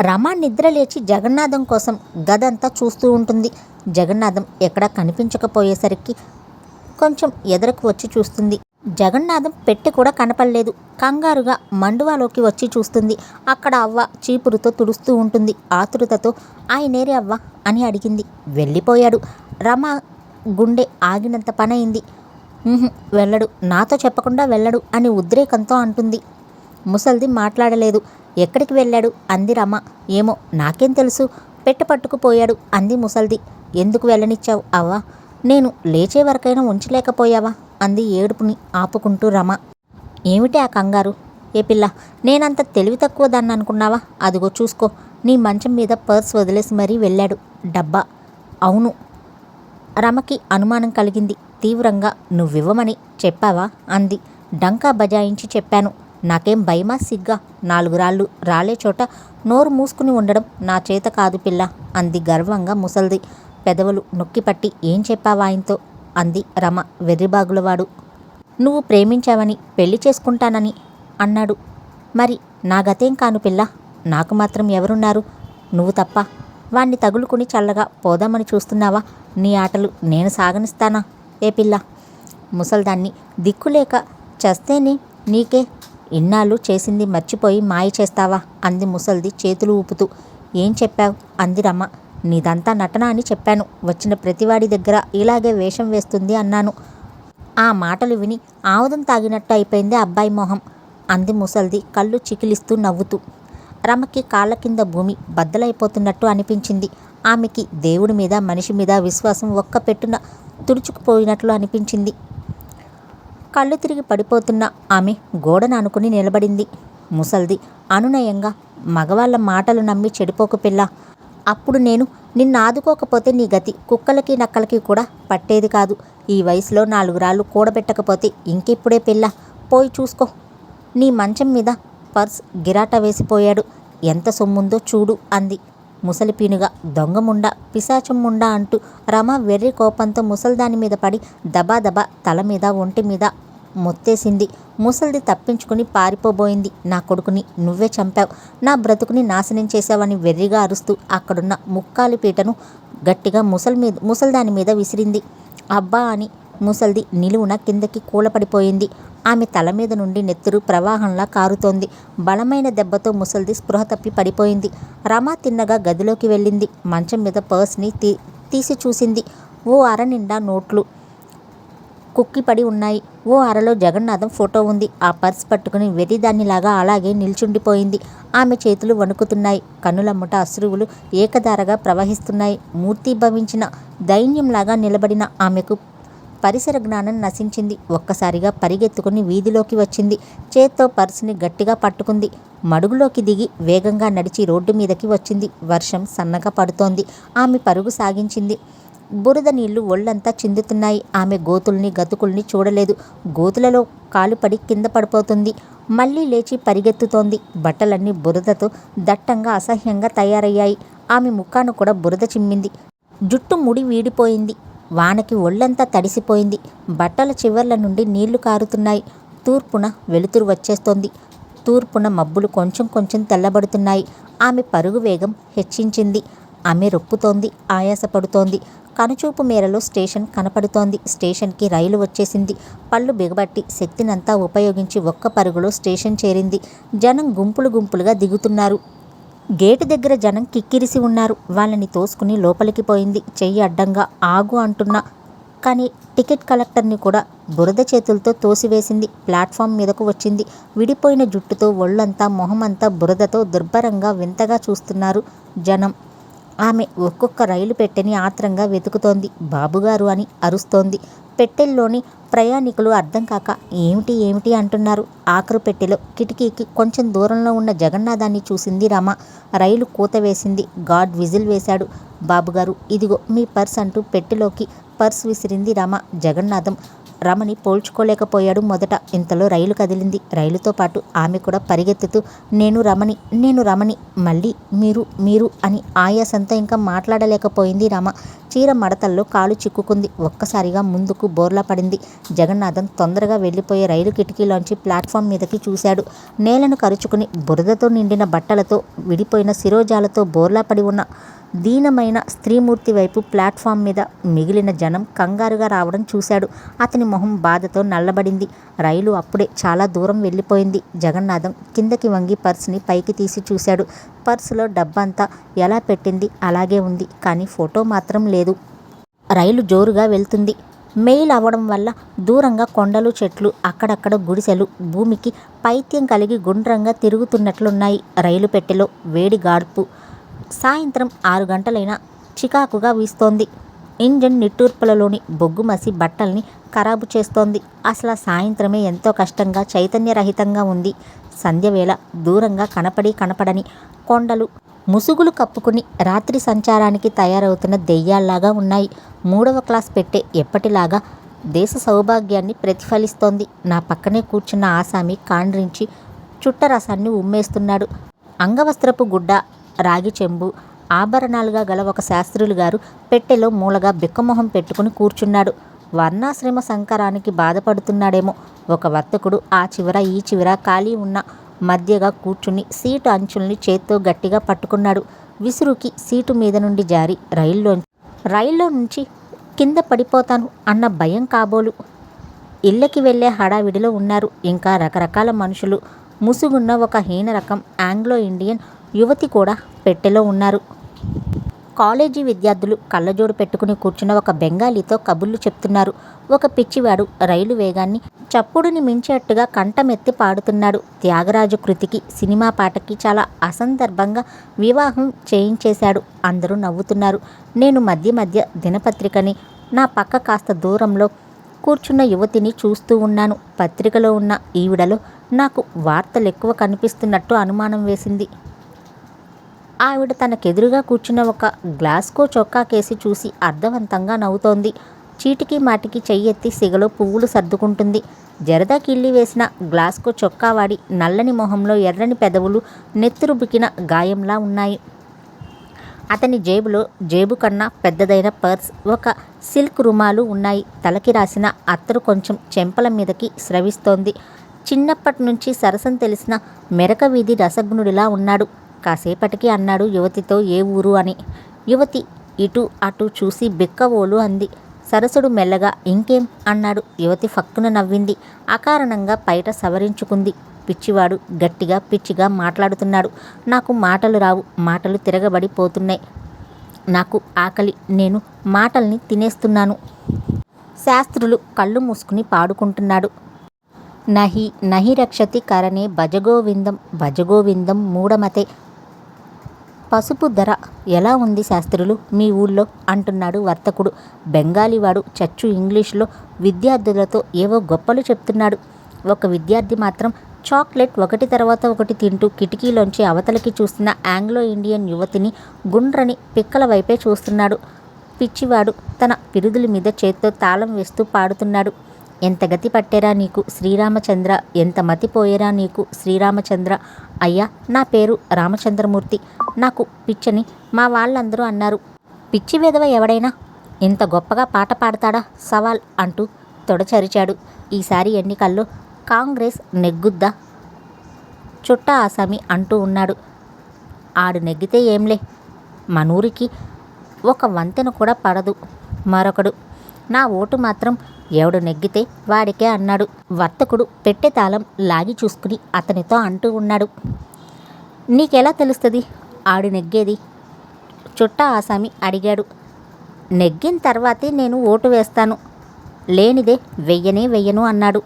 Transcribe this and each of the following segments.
రమ నిద్ర లేచి జగన్నాథం కోసం గదంతా చూస్తూ ఉంటుంది. జగన్నాథం ఎక్కడా కనిపించకపోయేసరికి కొంచెం ఎదరకు వచ్చి చూస్తుంది. జగన్నాథం పెట్టి కూడా కనపడలేదు. కంగారుగా మండువాలోకి వచ్చి చూస్తుంది. అక్కడ అవ్వ చీపురుతో తుడుస్తూ ఉంటుంది. ఆతురతతో ఆయనేరే అవ్వ అని అడిగింది. వెళ్ళిపోయాడు. రమ గుండె ఆగినంత పనైంది. వెళ్ళడు. నాతో చెప్పకుండా వెళ్ళడు అని ఉద్రేకంతో అంటుంది. ముసల్ది మాట్లాడలేదు. ఎక్కడికి వెళ్ళాడు? అంది రమ. ఏమో నాకేం తెలుసు. పెట్ట పట్టుకుపోయాడు అంది ముసల్ది. ఎందుకు వెళ్ళనిచ్చావు? అవ్వా నేను లేచే వరకైనా ఉంచలేకపోయావా? అంది ఏడుపుని ఆపుకుంటూ రమ. ఏమిటి ఆ కంగారు? ఏ పిల్ల నేనంత తెలివి తక్కువ దాన్ని అనుకున్నావా? అదిగో చూసుకో. నీ మంచం మీద పర్స్ వదిలేసి మరీ వెళ్ళాడు. డబ్బా. అవును. రమకి అనుమానం కలిగింది. తీవ్రంగా నువ్వివ్వమని చెప్పావా? అంది. డంకా బజాయించి చెప్పాను. నాకేం భయమా సిగ్గా? నాలుగు రాళ్ళు రాలే చోట నోరు మూసుకుని ఉండడం నా చేత కాదు పిల్ల అంది గర్వంగా ముసల్ది. పెదవులు నొక్కిపట్టి ఏం చెప్పావా ఆయనతో? అంది రమ వెర్రిబాగులవాడు. నువ్వు ప్రేమించావని పెళ్ళి చేసుకుంటానని అన్నాడు. మరి నా గతేం కాను పిల్ల? నాకు మాత్రం ఎవరున్నారు? నువ్వు తప్ప. వాణ్ణి తగులుకుని చల్లగా పోదామని చూస్తున్నావా? నీ ఆటలు నేను సాగనిస్తానా? ఏ పిల్ల? ముసల్దాన్ని దిక్కులేక చస్తేనే నీకే ఇన్నాళ్ళు చేసింది మర్చిపోయి మాయ చేస్తావా? అంది ముసల్ది చేతులు ఊపుతూ. ఏం చెప్పావు? అంది రమ్మ. నీదంతా నటన అని చెప్పాను. వచ్చిన ప్రతివాడి దగ్గర ఇలాగే వేషం వేస్తుంది అన్నాను. ఆ మాటలు విని ఆముదం తాగినట్టు అయిపోయింది అబ్బాయి మొహం. అంది ముసల్ది కళ్ళు చికిలిస్తూ నవ్వుతూ. రమకి కాళ్ళ కింద భూమి బద్దలైపోతున్నట్టు అనిపించింది. ఆమెకి దేవుడి మీద మనిషి మీద విశ్వాసం ఒక్క పెట్టున తుడుచుకుపోయినట్లు అనిపించింది. కళ్ళు తిరిగి పడిపోతున్న ఆమె గోడను అనుకుని నిలబడింది. ముసల్ది అనునయంగా మగవాళ్ళ మాటలు నమ్మి చెడిపోకు పిల్ల. అప్పుడు నేను నిన్ను ఆదుకోకపోతే నీ గతి కుక్కలకి నక్కలకి కూడా పట్టేది కాదు. ఈ వయసులో నాలుగు రాళ్ళు కూడబెట్టకపోతే ఇంకెప్పుడే పిల్ల? పోయి చూసుకో. నీ మంచం మీద పర్స్ గిరాట వేసిపోయాడు. ఎంత సొమ్ముందో చూడు అంది. ముసలి దొంగముండ దొంగ ముండ అంటూ రమ వెర్రి కోపంతో ముసల్దాని మీద పడి దబాదబా తల మీద ఒంటి మీద మొత్తేసింది. ముసల్ది తప్పించుకుని పారిపోబోయింది. నా కొడుకుని నువ్వే చంపావు. నా బ్రతుకుని నాశనం చేశావని వెర్రిగా అరుస్తూ అక్కడున్న ముక్కాలి పీటను గట్టిగా ముసలి మీద ముసల్దాని మీద విసిరింది. అబ్బా అని ముసల్ది నిలువున కిందకి కూలపడిపోయింది. ఆమె తల మీద నుండి నెత్తురు ప్రవాహంలా కారుతోంది. బలమైన దెబ్బతో ముసల్ది స్పృహ తప్పి పడిపోయింది. రమ తిన్నగా గదిలోకి వెళ్ళింది. మంచం మీద పర్స్ని తీ తీసి చూసింది. ఓ అర నిండా నోట్లు కుక్కిపడి ఉన్నాయి. ఓ అరలో జగన్నాథం ఫోటో ఉంది. ఆ పర్స్ పట్టుకుని వెర్రిదాన్నిలాగా అలాగే నిల్చుండిపోయింది. ఆమె చేతులు వణుకుతున్నాయి. కన్నులమ్మట అశ్రువులు ఏకధారగా ప్రవహిస్తున్నాయి. మూర్తిభవించిన దైన్యంలాగా నిలబడిన ఆమెకు పరిసర జ్ఞానం నశించింది. ఒక్కసారిగా పరిగెత్తుకుని వీధిలోకి వచ్చింది. చేత్తో పర్సుని గట్టిగా పట్టుకుంది. మడుగులోకి దిగి వేగంగా నడిచి రోడ్డు మీదకి వచ్చింది. వర్షం సన్నగా పడుతోంది. ఆమె పరుగు సాగించింది. బురద నీళ్ళు ఒళ్ళంతా చిందుతున్నాయి. ఆమె గోతుల్ని గతుకుల్ని చూడలేదు. గోతులలో కాలు పడి కింద పడిపోతుంది. మళ్ళీ లేచి పరిగెత్తుతోంది. బట్టలన్నీ బురదతో దట్టంగా అసహ్యంగా తయారయ్యాయి. ఆమె ముఖాను కూడా బురద చిమ్మింది. జుట్టు ముడి వీడిపోయింది. వానకి ఒళ్ళంతా తడిసిపోయింది. బట్టల చివర్ల నుండి నీళ్ళు కారుతున్నాయి. తూర్పున వెలుతురు వచ్చేస్తోంది. తూర్పున మబ్బులు కొంచెం కొంచెం తెల్లబడుతున్నాయి. ఆమె పరుగు వేగం హెచ్చించింది. ఆమె రొప్పుతోంది ఆయాసపడుతోంది. కనుచూపు మేరలో స్టేషన్ కనపడుతోంది. స్టేషన్కి రైలు వచ్చేసింది. పళ్ళు బిగబట్టి శక్తినంతా ఉపయోగించి ఒక్క పరుగులో స్టేషన్ చేరింది. జనం గుంపులు గుంపులుగా దిగుతున్నారు. గేటు దగ్గర జనం కిక్కిరిసి ఉన్నారు. వాళ్ళని తోసుకుని లోపలికి పోయింది. చెయ్యి అడ్డంగా ఆగు అంటున్నా. కానీ టికెట్ కలెక్టర్ని కూడా బురద చేతులతో తోసివేసింది. ప్లాట్ఫామ్ మీదకు వచ్చింది. విడిపోయిన జుట్టుతో ఒళ్ళంతా మొహమంతా బురదతో దుర్భరంగా వింతగా చూస్తున్నారు జనం. ఆమె ఒక్కొక్క రైలు పెట్టెని ఆత్రంగా వెతుకుతోంది. బాబుగారు అని అరుస్తోంది. పెట్టెల్లోని ప్రయాణికులు అర్థం కాక ఏమిటి ఏమిటి అంటున్నారు? ఆఖరు పెట్టెలో కిటికీకి కొంచెం దూరంలో ఉన్న జగన్నాథాన్ని చూసింది రమ. రైలు కూత వేసింది. గాడ్ విజిల్ వేశాడు. బాబుగారు ఇదిగో మీ పర్స్ అంటూ పెట్టెలోకి పర్స్ విసిరింది రమ. జగన్నాథం రమణి పోల్చుకోలేకపోయాడు మొదట. ఇంతలో రైలు కదిలింది. రైలుతో పాటు ఆమె కూడా పరిగెత్తుతూ నేను రమణి నేను రమణి మళ్ళీ మీరు మీరు అని ఆయాసంతో ఇంకా మాట్లాడలేకపోయింది రమ. చీర మడతల్లో కాలు చిక్కుకుంది. ఒక్కసారిగా ముందుకు బోర్లా పడింది. జగన్నాథం తొందరగా వెళ్ళిపోయే రైలు కిటికీలోంచి ప్లాట్ఫామ్ మీదకి చూశాడు. నేలను కరుచుకుని బురదతో నిండిన బట్టలతో విడిపోయిన శిరోజాలతో బోర్లా పడి ఉన్న దీనమైన స్త్రీమూర్తి వైపు ప్లాట్ఫామ్ మీద మిగిలిన జనం కంగారుగా రావడం చూశాడు. అతని మొహం బాధతో నల్లబడింది. రైలు అప్పుడే చాలా దూరం వెళ్ళిపోయింది. జగన్నాథం కిందకి వంగి పర్స్ని పైకి తీసి చూశాడు. పర్సులో డబ్బంతా ఎలా పెట్టింది? అలాగే ఉంది కానీ ఫోటో మాత్రం లేదు. రైలు జోరుగా వెళ్తుంది. మెయిల్ అవ్వడం వల్ల దూరంగా కొండలు చెట్లు అక్కడక్కడ గుడిసెలు భూమికి పైత్యం కలిగి గుండ్రంగా తిరుగుతున్నట్లున్నాయి రైలు పెట్టెలో వేడి గాడ్పు. సాయంత్రం ఆరు గంటలైనా చికాకుగా వీస్తోంది. ఇంజన్ నిట్టూర్పులలోని బొగ్గుమసి బట్టల్ని ఖరాబు చేస్తోంది. అసలు సాయంత్రమే ఎంతో కష్టంగా చైతన్యరహితంగా ఉంది. సంధ్యవేళ దూరంగా కనపడి కనపడని కొండలు ముసుగులు కప్పుకుని రాత్రి సంచారానికి తయారవుతున్న దెయ్యాల్లాగా ఉన్నాయి. మూడవ క్లాస్ పెట్టే ఎప్పటిలాగా దేశ సౌభాగ్యాన్ని ప్రతిఫలిస్తోంది. నా పక్కనే కూర్చున్న ఆసామి కాండ్రించి చుట్టరసాన్ని ఉమ్మేస్తున్నాడు. అంగవస్త్రపు గుడ్డ రాగి చెంబు ఆభరణాలుగా గల ఒక శాస్త్రులు గారు పెట్టెలో మూలగా బిక్కమొహం పెట్టుకుని కూర్చున్నాడు. వర్ణాశ్రమ సంకరానికి బాధపడుతున్నాడేమో. ఒక వర్తకుడు ఆ చివర ఈ చివర ఖాళీ ఉన్న మధ్యగా కూర్చుని సీటు అంచుల్ని చేత్తో గట్టిగా పట్టుకున్నాడు. విసురుకి సీటు మీద నుండి జారి రైల్లో రైల్లో నుంచి కింద పడిపోతాను అన్న భయం కాబోలు. ఇళ్ళకి వెళ్ళే హడావిడిలో ఉన్నారు. ఇంకా రకరకాల మనుషులు. ముసుగున్న ఒక హీన రకం ఆంగ్లో ఇండియన్ యువతి కూడా పెట్టెలో ఉన్నారు. కాలేజీ విద్యార్థులు కళ్ళజోడు పెట్టుకుని కూర్చున్న ఒక బెంగాలీతో కబుర్లు చెప్తున్నారు. ఒక పిచ్చివాడు రైలు వేగాన్ని చప్పుడుని మించేట్టుగా కంఠమెత్తి పాడుతున్నాడు. త్యాగరాజు కృతికి సినిమా పాటకి చాలా అసందర్భంగా వివాహం చేయించేశాడు. అందరూ నవ్వుతున్నారు. నేను మధ్య మధ్య దినపత్రికని నా పక్క కాస్త దూరంలో కూర్చున్న యువతిని చూస్తూ ఉన్నాను. పత్రికలో ఉన్న ఈవిడలో నాకు వార్తలు ఎక్కువ కనిపిస్తున్నట్టు అనుమానం వేసింది. ఆవిడ తనకెదురుగా కూర్చున్న ఒక గ్లాస్కో చొక్కా కేసి చూసి అర్థవంతంగా నవ్వుతోంది. చీటికి మాటికి చెయ్యెత్తి సిగలో పువ్వులు సర్దుకుంటుంది. జరదా కిళ్ళి వేసిన గ్లాస్కో చొక్కా వాడి నల్లని మొహంలో ఎర్రని పెదవులు నెత్తురుబికిన గాయంలా ఉన్నాయి. అతని జేబులో జేబు కన్నా పెద్దదైన పర్స్ ఒక సిల్క్ రుమాలు ఉన్నాయి. తలకి రాసిన అత్తరు కొంచెం చెంపల మీదకి స్రవిస్తోంది. చిన్నప్పటి నుంచి సరసం తెలిసిన మెరక వీధి రసగ్నుడిలా ఉన్నాడు. కాసేపటికి అన్నాడు యువతితో ఏ ఊరు అని? యువతి ఇటు అటు చూసి బిక్కవోలు అంది. సరసుడు మెల్లగా ఇంకేం? అన్నాడు. యువతి ఫక్కున నవ్వింది. అకారణంగా పైట సవరించుకుంది. పిచ్చివాడు గట్టిగా పిచ్చిగా మాట్లాడుతున్నాడు. నాకు మాటలు రావు. మాటలు తిరగబడిపోతున్నాయి. నాకు ఆకలి. నేను మాటల్ని తినేస్తున్నాను. శాస్త్రులు కళ్ళు మూసుకుని పాడుకుంటున్నాడు. నహి నహి రక్షతి కరణే భజగోవిందం భజగోవిందం మూఢమతే. పసుపు ధర ఎలా ఉంది శాస్త్రులు? మీ ఊళ్ళో అంటున్నాడు వర్తకుడు. బెంగాలీవాడు చచ్చు ఇంగ్లీష్లో విద్యార్థులతో ఏవో గొప్పలు చెప్తున్నాడు. ఒక విద్యార్థి మాత్రం చాక్లెట్ ఒకటి తర్వాత ఒకటి తింటూ కిటికీలోంచి అవతలకి చూస్తున్న ఆంగ్లో ఇండియన్ యువతిని గుండ్రని పిక్కల వైపే చూస్తున్నాడు. పిచ్చివాడు తన పిరుదుల మీద చేత్తో తాళం వేస్తూ పాడుతున్నాడు. ఎంత గతి పట్టేరా నీకు? శ్రీరామచంద్ర ఎంత మతిపోయేరా నీకు? శ్రీరామచంద్ర అయ్యా నా పేరు రామచంద్రమూర్తి. నాకు పిచ్చని మా వాళ్ళందరూ అన్నారు. పిచ్చి విధవ ఎవడైనా? ఇంత గొప్పగా పాట పాడతాడా? సవాల్ అంటూ తొడచరిచాడు ఈసారి ఎన్నికల్లో కాంగ్రెస్ నెగ్గుద్దా? చుట్ట ఆసామి అంటూ ఉన్నాడు. ఆడు నెగ్గితే ఏంలే? మనూరికి ఒక వంతెన కూడా పడదు. మరొకడు నా ఓటు మాత్రం ఎవడు నెగ్గితే వాడికే అన్నాడు. వర్తకుడు పెట్టె తాళం లాగి చూసుకుని అతనితో అంటూ ఉన్నాడు. నీకెలా తెలుస్తుంది? ఆడు నెగ్గేది? చుట్ట ఆసామి అడిగాడు. నెగ్గిన తర్వాతే నేను ఓటు వేస్తాను. లేనిదే వెయ్యనే వెయ్యను అన్నాడు.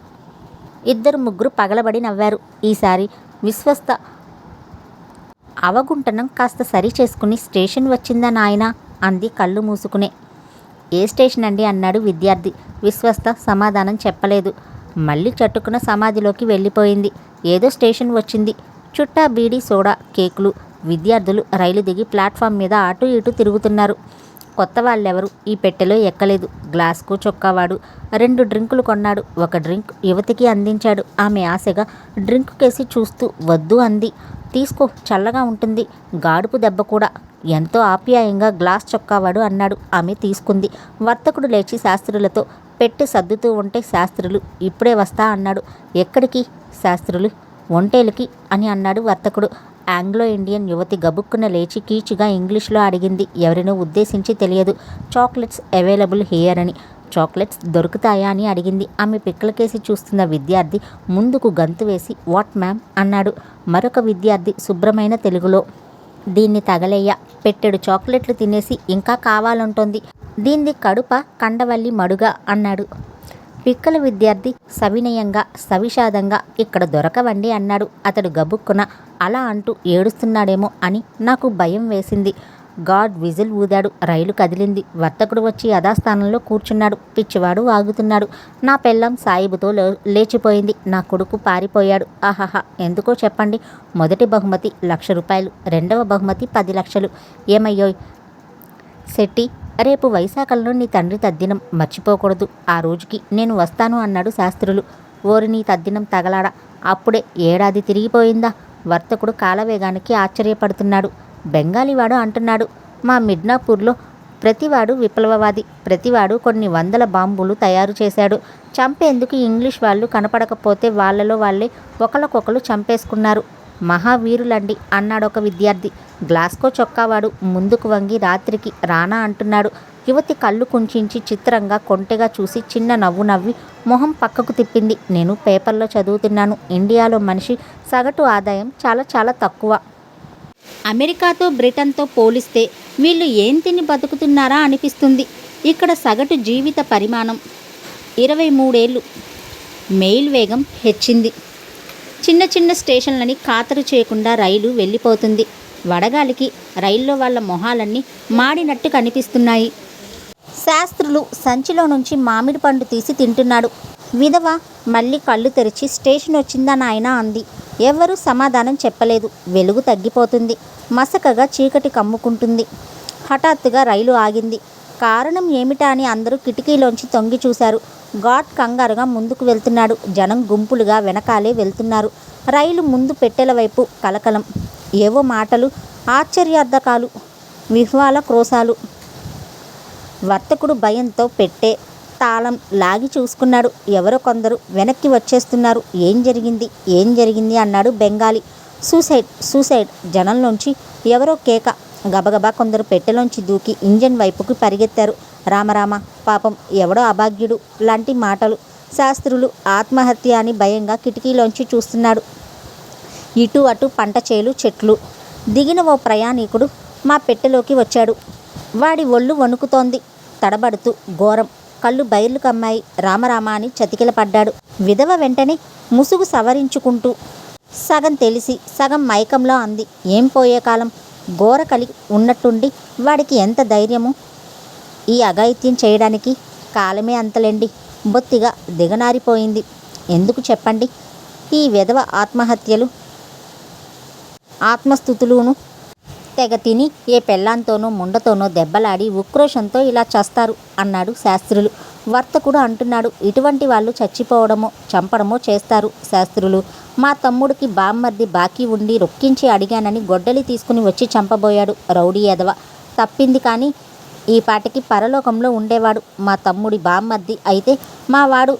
ఇద్దరు ముగ్గురు పగలబడి నవ్వారు. ఈసారి విశ్వస్త అవగుంటనం కాస్త సరి చేసుకుని స్టేషన్ వచ్చిందా నాయనా? అంది కళ్ళు మూసుకునే ఏ స్టేషన్ అండి? అన్నాడు విద్యార్థి. విశ్వస్త సమాధానం చెప్పలేదు. మళ్ళీ చట్టుకున్న సమాధిలోకి వెళ్ళిపోయింది. ఏదో స్టేషన్ వచ్చింది. చుట్టా బీడీ సోడా కేకులు. విద్యార్థులు రైలు దిగి ప్లాట్ఫామ్ మీద అటు ఇటు తిరుగుతున్నారు. కొత్త వాళ్ళెవరు? ఈ పెట్టెలో ఎక్కలేదు. గ్లాస్కు చొక్కావాడు. రెండు డ్రింకులు కొన్నాడు. ఒక డ్రింక్ యువతికి అందించాడు. ఆమె ఆశగా డ్రింక్ కేసి చూస్తూ వద్దు అంది. తీసుకో చల్లగా ఉంటుంది. గాడుపు దెబ్బ కూడా. ఎంతో ఆప్యాయంగా గ్లాస్ చొక్కావాడు అన్నాడు. ఆమె తీసుకుంది. వర్తకుడు లేచి శాస్త్రులతో పెట్టి సర్దుతూ ఉంటే శాస్త్రులు ఇప్పుడే వస్తా అన్నాడు. ఎక్కడికి? శాస్త్రులు ఒంటేలుకి అని అన్నాడు వర్తకుడు. ఆంగ్లో ఇండియన్ యువతి గబుక్కున లేచి కీచుగా ఇంగ్లీష్లో అడిగింది. ఎవరినో ఉద్దేశించి తెలియదు. చాక్లెట్స్ అవైలబుల్ హియర్ అని. చాక్లెట్స్ దొరుకుతాయా అని అడిగింది. ఆమె పిక్కలకేసి చూస్తున్న విద్యార్థి ముందుకు గంతు వేసి వాట్ మ్యామ్? అన్నాడు. మరొక విద్యార్థి శుభ్రమైన తెలుగులో. దీన్ని తగలేయ్య పెట్టెడు చాక్లెట్లు తినేసి ఇంకా కావాలంటోంది. దీన్ని కడుప కండవల్లి మడుగా అన్నాడు. పిక్కల విద్యార్థి సవినయంగా సవిషాదంగా ఇక్కడ దొరకవండి అన్నాడు. అతడు గబుక్కున అలా అంటూ ఏడుస్తున్నాడేమో అని నాకు భయం వేసింది. గాడ్ విజిల్ ఊదాడు. రైలు కదిలింది. వర్తకుడు వచ్చి యథాస్థానంలో కూర్చున్నాడు. పిచ్చివాడు ఆగుతున్నాడు. నా పెళ్ళం సాయిబుతో లే- లేచిపోయింది. నా కొడుకు పారిపోయాడు. ఆహాహా. ఎందుకో చెప్పండి. మొదటి బహుమతి లక్ష రూపాయలు. రెండవ బహుమతి పది లక్షలు. ఏమయ్యోయ్ శెట్టి రేపు వైశాఖంలో నీ తండ్రి తద్దినం. మర్చిపోకూడదు. ఆ రోజుకి నేను వస్తాను అన్నాడు శాస్త్రులు. ఓరి నీ తద్దినం తగలాడా? అప్పుడే ఏడాది తిరిగిపోయిందా? వర్తకుడు కాలవేగానికి ఆశ్చర్యపడుతున్నాడు. బెంగాలీవాడు అంటున్నాడు. మా మిడ్నాపూర్లో ప్రతివాడు విప్లవవాది ప్రతివాడు కొన్ని వందల బాంబులు తయారు చేశాడు. చంపేందుకు ఇంగ్లీష్ వాళ్ళు కనపడకపోతే వాళ్ళలో వాళ్ళే ఒకరికొకరు చంపేసుకున్నారు. మహావీరులండి అన్నాడు ఒక విద్యార్థి. గ్లాస్కో చొక్కావాడు ముందుకు వంగి రాత్రికి రానా అంటున్నాడు. యువతి కళ్ళు కుంచించి చిత్రంగా కొంటెగా చూసి చిన్న నవ్వు నవ్వి మొహం పక్కకు తిప్పింది. నేను పేపర్లో చదువుతున్నాను. ఇండియాలో మనిషి సగటు ఆదాయం చాలా చాలా తక్కువ. అమెరికాతో బ్రిటన్తో పోలిస్తే వీళ్ళు ఏం తిని బతుకుతున్నారా అనిపిస్తుంది. ఇక్కడ సగటు జీవిత పరిమాణం ఇరవై మూడేళ్ళు. మెయిల్ వేగం హెచ్చింది. చిన్న చిన్న స్టేషన్లని ఖాతరు చేయకుండా రైలు వెళ్ళిపోతుంది. వడగాలికి రైల్లో వాళ్ళ మొహాలన్నీ మాడినట్టు కనిపిస్తున్నాయి. శాస్త్రులు సంచిలో నుంచి మామిడి పండు తీసి తింటున్నాడు. విధవ మళ్ళీ కళ్ళు తెరిచి స్టేషన్ వచ్చిందా నాయన? అంది. ఎవరూ సమాధానం చెప్పలేదు. వెలుగు తగ్గిపోతుంది. మసకగా చీకటి కమ్ముకుంటుంది. హఠాత్తుగా రైలు ఆగింది. కారణం ఏమిటా అని అందరూ కిటికీలోంచి తొంగి చూశారు. ఘాట్ కంగారుగా ముందుకు వెళ్తున్నాడు. జనం గుంపులుగా వెనకాలే వెళ్తున్నారు. రైలు ముందు పెట్టెల వైపు కలకలం. ఏవో మాటలు ఆశ్చర్యార్థకాలు విహ్వాల క్రోశాలు. వర్తకుడు భయంతో పెట్టే తాళం లాగి చూసుకున్నాడు. ఎవరో కొందరు వెనక్కి వచ్చేస్తున్నారు. ఏం జరిగింది? ఏం జరిగింది? అన్నాడు బెంగాలీ. సూసైడ్ సూసైడ్ జనంలోంచి ఎవరో కేక. గబగబా కొందరు పెట్టెలోంచి దూకి ఇంజన్ వైపుకి పరిగెత్తారు. రామరామ పాపం ఎవడో అభాగ్యుడు లాంటి మాటలు. శాస్త్రులు ఆత్మహత్య అని భయంగా కిటికీలోంచి చూస్తున్నాడు. ఇటు అటు పంట చేలు చెట్లు. దిగిన ఓ ప్రయాణికుడు మా పెట్టెలోకి వచ్చాడు. వాడి ఒళ్ళు వణుకుతోంది. తడబడుతూ ఘోరం. కళ్ళు బయర్లు కమ్మాయి రామరామ అని చతికిల పడ్డాడు విధవ వెంటనే ముసుగు సవరించుకుంటూ సగం తెలిసి సగం మైకంలో అంది. ఏం పోయే కాలం? ఘోర కలిగి ఉన్నట్టుండి వాడికి ఎంత ధైర్యము? ఈ అఘాయిత్యం చేయడానికి కాలమే అంతలేండి. బొత్తిగా దిగనారిపోయింది. ఎందుకు చెప్పండి? ఈ విధవ ఆత్మహత్యలు ఆత్మస్థుతులును తెగ తిని ఏ పెళ్ళాంతోనో ముండతోనో దెబ్బలాడి ఉక్రోషంతో ఇలా చస్తారు అన్నాడు శాస్త్రులు. వర్తకుడు అంటున్నాడు ఇటువంటి వాళ్ళు చచ్చిపోవడమో చంపడమో చేస్తారు శాస్త్రులు. మా తమ్ముడికి బామ్మర్ది బాకీ ఉండి రొక్కించి అడిగానని గొడ్డలి తీసుకుని వచ్చి చంపబోయాడు రౌడీ ఎదవ తప్పింది కానీ ఈ పాటికి పరలోకంలో ఉండేవాడు మా తమ్ముడి బామ్మర్ది. అయితే మా వాడు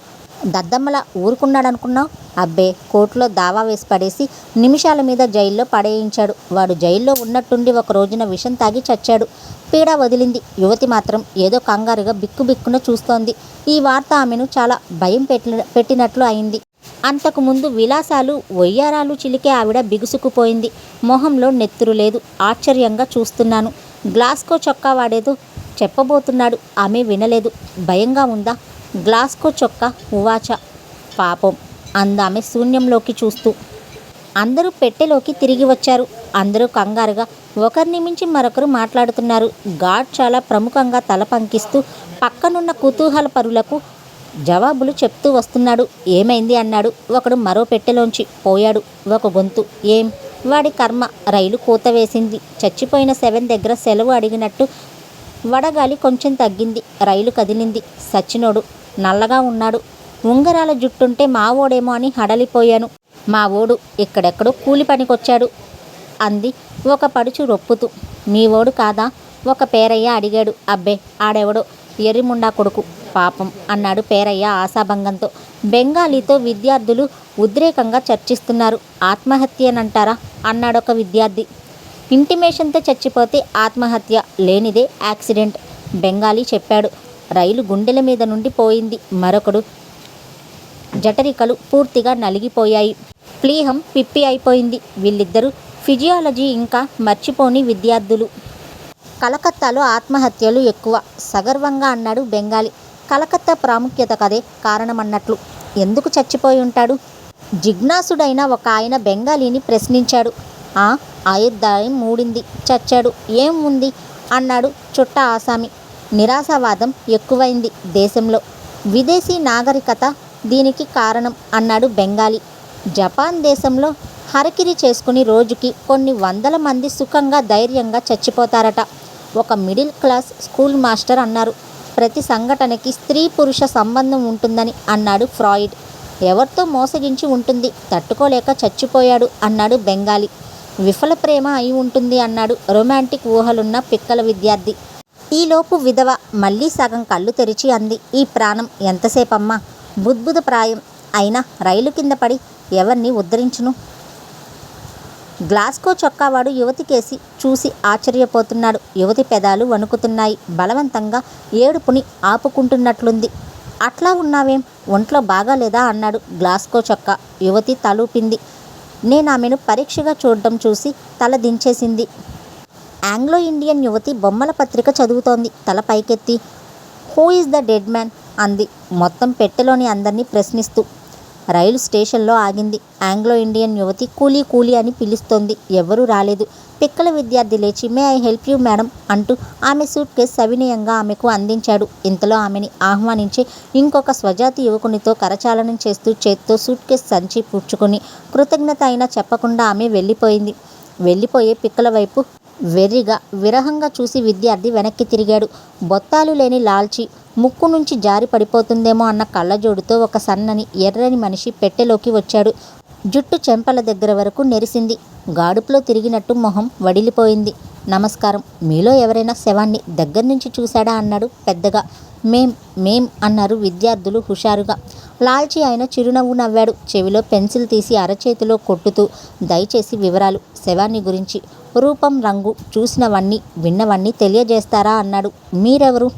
దద్దమ్మల ఊరుకున్నాడనుకున్నావు అబ్బే కోర్టులో దావా వేసి పడేసి నిమిషాల మీద జైల్లో పడేయించాడు. వాడు జైల్లో ఉన్నట్టుండి ఒక రోజున విషం తాగి చచ్చాడు. పీడ వదిలింది. యువతి మాత్రం ఏదో కంగారుగా బిక్కుబిక్కున చూస్తోంది. ఈ వార్త ఆమెను చాలా భయం పెట్టిన పెట్టినట్లు అయింది. అంతకుముందు విలాసాలు ఒయ్యారాలు చిలికే ఆవిడ బిగుసుకుపోయింది. మొహంలో నెత్తురు లేదు. ఆశ్చర్యంగా చూస్తున్నాను. గ్లాస్కో చొక్కా వాడేదో చెప్పబోతున్నాడు. ఆమె వినలేదు. భయంగా ఉందా? గ్లాస్కో చొక్కా ఉవాచ పాపం అందామె శూన్యంలోకి చూస్తూ. అందరూ పెట్టెలోకి తిరిగి వచ్చారు. అందరూ కంగారుగా ఒకరిని మించి మరొకరు మాట్లాడుతున్నారు. గాడ్ చాలా ప్రముఖంగా తల పంకిస్తూ పక్కనున్న కుతూహల పరులకు జవాబులు చెప్తూ వస్తున్నాడు. ఏమైంది అన్నాడు. ఒకడు మరో పెట్టెలోంచి పోయాడు. ఒక గొంతు. ఏం? వాడి కర్మ. రైలు కూత వేసింది. చచ్చిపోయిన సెవెన్ దగ్గర సెలవు అడిగినట్టు వడగాలి కొంచెం తగ్గింది. రైలు కదిలింది. సచ్చినోడు నల్లగా ఉన్నాడు. ఉంగరాల జుట్టుంటే మా ఓడేమో అని హడలిపోయాను. మా ఓడు ఎక్కడెక్కడో కూలి పనికొచ్చాడు. అంది ఒక పడుచు రొప్పుతూ. మీ ఓడు కాదా? ఒక పేరయ్య అడిగాడు. అబ్బే ఆడెవడో? ఎర్రిముండా కొడుకు. పాపం అన్నాడు పేరయ్య ఆశాభంగంతో. బెంగాలీతో విద్యార్థులు ఉద్రేకంగా చర్చిస్తున్నారు. ఆత్మహత్యనంటారా? అన్నాడొక విద్యార్థి. ఇంటిమేషన్తో చచ్చిపోతే ఆత్మహత్య లేనిదే యాక్సిడెంట్ బెంగాలీ చెప్పాడు. రైలు గుండెల మీద నుండి పోయింది. మరొకడు జఠరికలు పూర్తిగా నలిగిపోయాయి. ప్లీహం పిప్పి అయిపోయింది. వీళ్ళిద్దరూ ఫిజియాలజీ ఇంకా మర్చిపోని విద్యార్థులు. కలకత్తాలో ఆత్మహత్యలు ఎక్కువ. సగర్వంగా అన్నాడు బెంగాలీ. కలకత్తా ప్రాముఖ్యత కదే కారణమన్నట్లు. ఎందుకు చచ్చిపోయి ఉంటాడు? జిజ్ఞాసుడైన ఒక ఆయన బెంగాలీని ప్రశ్నించాడు. ఆ ఆయుర్దాయం మూడింది. చచ్చాడు. ఏం ఉంది? అన్నాడు చుట్ట ఆసామి. నిరాశావాదం ఎక్కువైంది దేశంలో. విదేశీ నాగరికత దీనికి కారణం అన్నాడు బెంగాలీ. జపాన్ దేశంలో హరకిరి చేసుకుని రోజుకి కొన్ని వందల మంది సుఖంగా ధైర్యంగా చచ్చిపోతారట. ఒక మిడిల్ క్లాస్ స్కూల్ మాస్టర్ అన్నారు ప్రతి సంఘటనకి స్త్రీ పురుష సంబంధం ఉంటుందని అన్నాడు ఫ్రాయిడ్. ఎవరితో మోసగించి ఉంటుంది తట్టుకోలేక చచ్చిపోయాడు అన్నాడు బెంగాలీ. విఫల ప్రేమ అయి ఉంటుంది అన్నాడు రొమాంటిక్ ఊహలున్న పిక్కల విద్యార్థి. ఈలోపు విధవ మళ్ళీ సగం కళ్ళు తెరిచి అంది. ఈ ప్రాణం ఎంతసేపమ్మా? బుద్బుద ప్రాయం. అయినా రైలు కింద పడి ఎవరిని ఉద్ధరించును? గ్లాస్కో చొక్కావాడు యువతికేసి చూసి ఆశ్చర్యపోతున్నాడు. యువతి పెదాలు వణుకుతున్నాయి. బలవంతంగా ఏడుపుని ఆపుకుంటున్నట్లుంది. అట్లా ఉన్నావేం? ఒంట్లో బాగాలేదా? అన్నాడు గ్లాస్కో చొక్కా. యువతి తలూపింది. నేను ఆమెను పరీక్షగా చూడడం చూసి తల దించేసింది. ఆంగ్లో ఇండియన్ యువతి బొమ్మల పత్రిక చదువుతోంది. తల పైకెత్తి who is the dead man? అంది. మొత్తం పెట్టెలోని అందరినీ ప్రశ్నిస్తూ. రైలు స్టేషన్లో ఆగింది. ఆంగ్లో ఇండియన్ యువతి కూలీ కూలీ అని పిలుస్తోంది. ఎవరూ రాలేదు. పిక్కల విద్యార్థి లేచి may I help you madam అంటూ ఆమె సూట్ కేస్ సవినయంగా ఆమెకు అందించాడు. ఇంతలో ఆమెని ఆహ్వానించి ఇంకొక స్వజాతి యువకునితో కరచాలనం చేస్తూ చేత్తో సూట్ కేస్ సంచి పుచ్చుకొని కృతజ్ఞత అయినా చెప్పకుండా ఆమె వెళ్ళిపోయింది. వెళ్ళిపోయే పిక్కల వైపు వెర్రిగా విరహంగా చూసి విద్యార్థి వెనక్కి తిరిగాడు. బొత్తాలు లేని లాల్చి ముక్కు నుంచి జారి పడిపోతుందేమో అన్న కళ్ళజోడుతో ఒక సన్నని ఎర్రని మనిషి పెట్టెలోకి వచ్చాడు. జుట్టు చెంపల దగ్గర వరకు నెరిసింది. గాడుపులో తిరిగినట్టు మొహం వడిలిపోయింది. నమస్కారం. మీలో ఎవరైనా శవాన్ని దగ్గర నుంచి చూశాడా అన్నాడు పెద్దగా. మేం మేం అన్నారు విద్యార్థులు హుషారుగా. లాల్చి ఆయన చిరునవ్వు నవ్వాడు. చెవిలో పెన్సిల్ తీసి అరచేతిలో కొట్టుతూ దయచేసి వివరాలు. శవాన్ని గురించి రూపం రంగు చూసినవన్నీ విన్నవన్నీ తెలియజేస్తారా అన్నాడు. మీరెవరు?